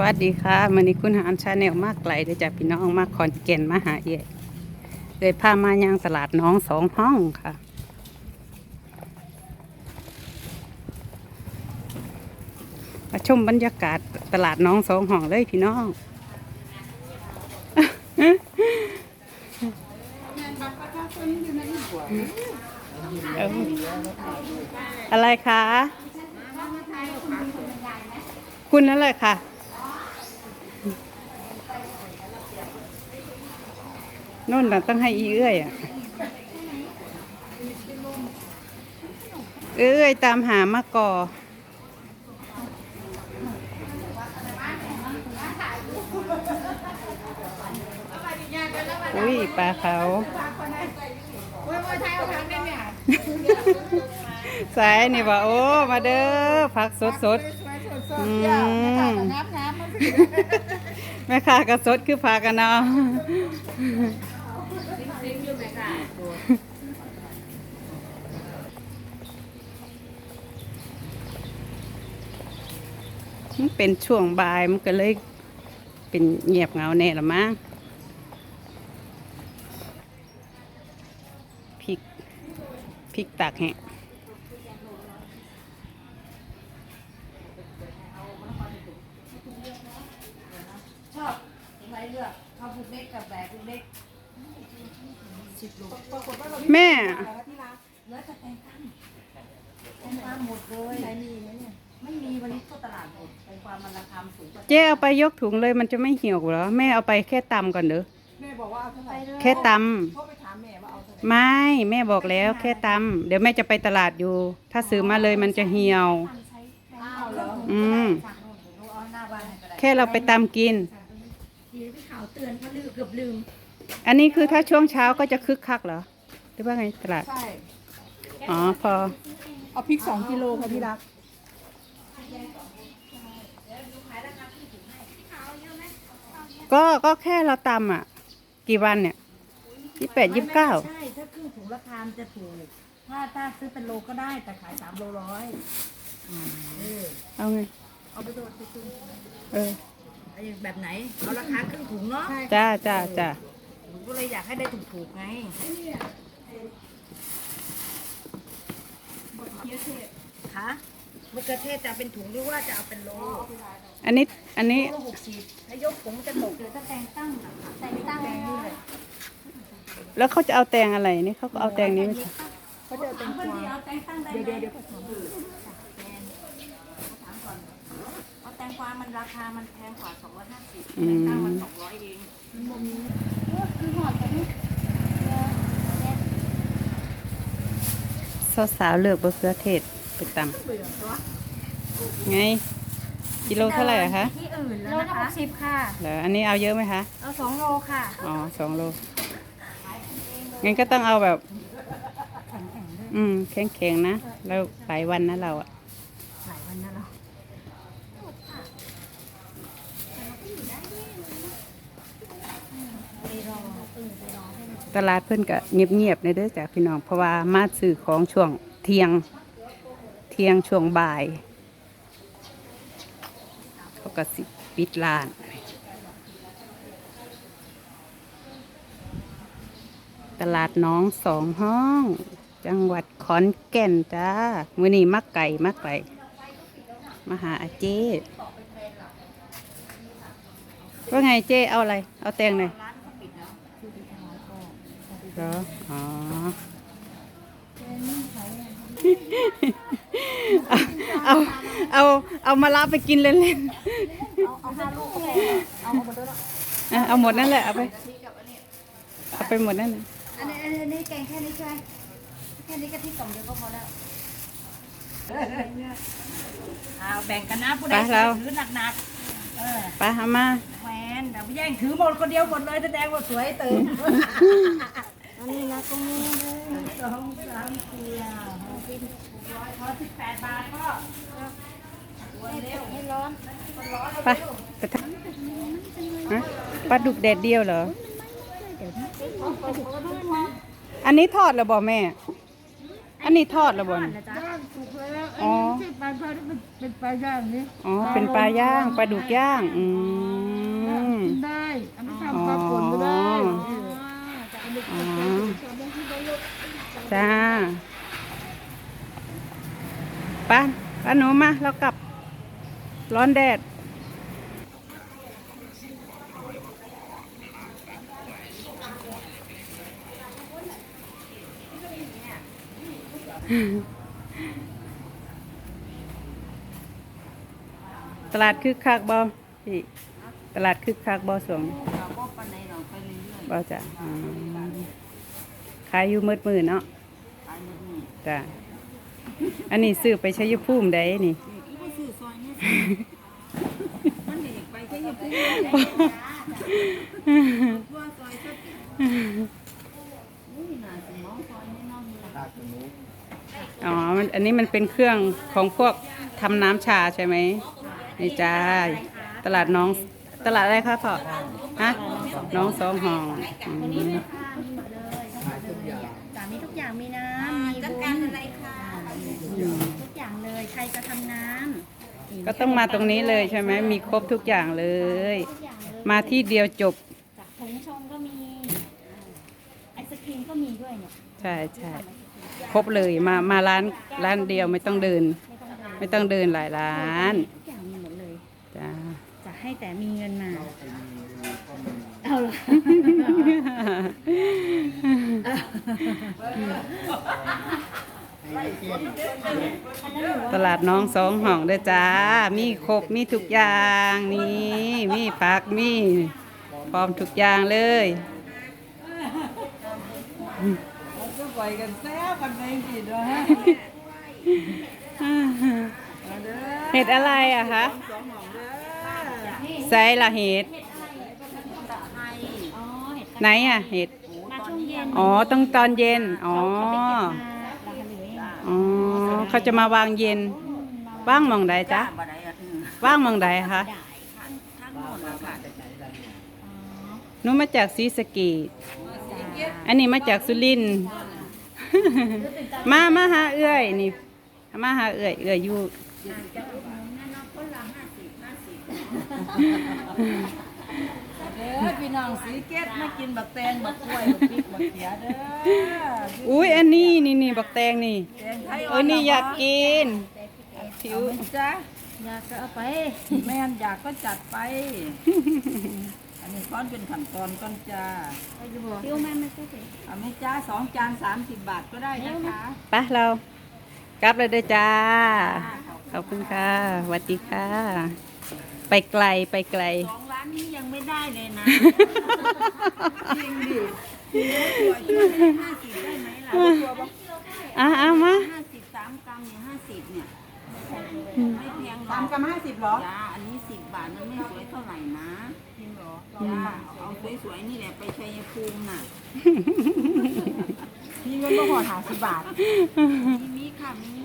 วัสดีค่ะมันนี้คุณหานชาแนลมากไกลเด้อจ้ะพี่น้องมากขอนแก่นมาหาเอี่ยเลยพามายังตลาดน้องสองห้องค่ะ มาชมบรรยากาศตลาดน้องสองห้องเลยพี่น้องอะไรคะคุณนั่นเลยค่ะ นู่นน่ะต้องให้อีเอื้อยอะ เอื้อยตามหามะกออุ้ยปลาเขาสายนี่ว่าโอ้ มาเด้อผักสดสดแม่ค้ากระสดคือผักกันเนาะ มันเป็นช่วงบ่ายมันก็เลยเป็นเงียบเงาแน่ละมั้งพริกพริกตากแห้ชอบอะไรเลือกข้าวผูกเล็กกับแบกผูกเล็ก แตงกวามันราคาสูงกว่าเจ๊เอาไปยกถุงเลยมันจะไม่เหี่ยวเหรอ แม่เอาไปแค่ตำก่อนเด้อแม่บอกว่าเอาเท่าไหร่แค่ตโทรไปถามแม่ว่าเอาเท่าไหร่ำไม่แม่บอกแล้วแค่ตำเดี๋ยวแม่จะไปตลาดอยู่ ถ้าซื้อมาเลยมันจะเหี่ยวอ้าวเหรออืมสั่งโน่นหนูเอาหน้าบ้านให้ก็ได้แค่เราไปตำกินทีพี่ข่าวเตือนเขาลืมเกือบลืม อันนี้คือถ้าช่วงเช้าก็จะคึกคักเหรอ หรือว่าไงตลาด ใช่ อ๋อพอ เอาพริกสองกิโลค่ะพี่รัก ก็ก็แค่เราตำอะ กี่วันเนี่ยยี่แปดยี่สิบเก้าใช่ ถ้าครึ่งถุงราคามันจะถูก ถ้าถ้าซื้อเป็นโลก็ได้ แต่ขายสามโลร้อยเออเอาไง เอาไปโดดไปครึ่งเออไอ้แบบไหน เอาราคาครึ่งถุงเนาะ จ้าจ้าจ้าหนู ก็เลยอยากให้ได้ถูกๆไงคะมะเขือเทศจะเป็นถุงหรือว่าจะเอาเป็นโลอันนี้อันนี้โลหกสิบถ้ายกถุงมันจะตกเลยถ้าแตงตั้งอะค่ะแตงตั้งนี่เลยแล้วเขาจะเอาแตงอะไรนี่เขาก็เอาแตงนี้ไม่ใช่เขาจะเอาแตงกวาเอาแตงตั้งได้เดี๋ยวเดี๋ยวเอาแต งกวามันราคา มันแพงกว่าสองร้อยห้าสิบแตงตั้งมันสองร้อยเองสาวๆเลือกบะเขือเทศไปตำไง กิโลเท่าไหร่อะคะที่อื่นแล้วโลนะละหคะกสิบค่ะ เหรออันนี้เอาเยอะไหมคะ เอาสองโลค่ะ อ๋อสองโล งั้นก็ต้องเอาแบบ อืมแข็งๆนะ แล้วหลายวันนะเราอะ หลายวันนะเรา ตลาดเพิ่นก็เงียบๆในเด้อจ้ะพี่น้องเพราะว่ามาซื้อของช่วงเที่ยงเที่ยงช่วงบ่าย เขาก็สิปิดร้านตลาดน้องสองห้อง จังหวัดขอนแก่นจ้ามื้อนี้มักไก่มักไก่มาหาอาเจ้ว่าไงเจ้เอาอะไร เอาแตงหน่อย เหรอ อ๋อ เอา เอา เอามาลาไปกินเล่นเอาเอาห้าลูกก็พอเอาหมดแล้วๆอะเอาหมดนั่นแหละ เอาไป เอาไปหมดนั่นแหละอันนี้อันนี้แกงแค่นี้ใช่ไหมแค่นี้กะทิกล่องเดียวก็พอแล้วเอาแบ่งกันนะผู้ใดถือหนักๆเออไปเอามาแหวนเดี๋ยวไปแย่งถือหมดคนเดียวหมดเลยแสดงว่าสวยเติมอั นนี้นะก็มีเลยสองสามสี่ห้าหกเจ็ดแปดร้อยพอสิบแปดบาทก็ให้ร้อนไปไปทำฮะปลาดุกแดดเดียวเหรอ อันนี้ทอดแล้วบ่แม่ อันนี้ทอดแล้วบ่นี่นะจ๊ะถูกแล้วอ๋อใช่ปลาทอดนี่เป็นเป็นปลาย่างนี่อ๋อ เป็นปลาย่างปลาดุกย่าง อืม กินได้อันนี้ทำปลาป่นก็ได้อ๋อ จ้าป้าป้าหนูมาเรากลับร้อนแดด ตลาดคึกคักบ่พี่ตลาดคึกคักบ่สวงบ่จ้ะอืม ขายอยู่มืดมือเนาะจ้ะอันนี้ซื้อไปใช้ยุภูมิได้นี่อ๋อมันอันนี้มันเป็นเครื่องของพวกทำน้ำชาใช่ไหมนี่จ้าตลาดน้องตลาดอะไรคะพ่อฮะน้องสองห้องอืมจ้า มีทุกอย่างมีน้ำมีจัดการอะไรคะทุกอย่างเลยใครจะทำน้ำก็ต้องมาตรงนี้เลยใช่ไหมมีครบทุกอย่างเลย ทุกอย่างเลยมาที่เดียวจบจากผงชงก็มีไอศครีมก็มีด้วยเนี่ยใช่ใช่ครบเลยมามาร้านร้านเดียวไม่ต้องเดิน ไม่ต้องเดินไม่ต้องเดินหลายร้านทุกอย่างมีหมดเลยจ้าจะให้แต่มีเงินมาเอาละ ตลาดน้องสองห้องเด้อจ้า มีครบมีทุกอย่างนี่มีผักมีพร้อมทุกอย่างเลยก็ปล่อยกันแซ่บกันเองสิเด้อฮะเห็ดอะไรอะคะสองหม่องเด้อไซละเห็ดอ๋อเห็ดไหนอะเห็ดมาช่วงเย็นอ๋อต้องตอนเย็น อ๋อ เขาไปเก็บมาราคาเหลือเองอ๋อเขาจะมาวางเย็น ว่างหมองใดจ๊ะว่างหมองใดคะได้อ๋อหนูมาจากศรีสะเกษอันนี้มาจากสุรินทร์ มามาหาเอื้อยนี่ มาหาเอื้อยเอื้อยอยู่เด้ อพี่น้องสีเกตมากินบักแตงบักกล้วยบักพริกบักเขียเด้ออุ้ยอันนี้นี่นี่บักแตงนี่แตงไทยเออนี่อยากกินผิวเอาไหมจ๊ะอยากก็เอาไปแม่นอยากก็จัดไป อันนี้ก้อนเป็นขั้นตอนก้อนจ้าฟิวมาไม่ใช่สิเอาไหมจ้าสองจานสามสิบบาทก็ได้นะคะไปเรากลับเลยเด้อจ้า ขอบคุณค่ะสวัสดีค่ะ ไปไกลไปไกล สองร้านนี้ยังไม่ได้เลยนะจริงดิห้าสิบได้ไหมล่ะตัวบักอะเอามาห้าสิบสามกรัมเนี่ยห้าสิบเนี่ยไม่แพงหรอกสามกรัมห้าสิบเหรอจ้าอันนี้สิบบาทมันไม่สวยเท่าไหร่นะจริงเหรอจ้าเอาสวยๆนี่แหละไปชัยภูมิน่ะมีเงินมาห่อหาสิบบาทมีมีค่ะมี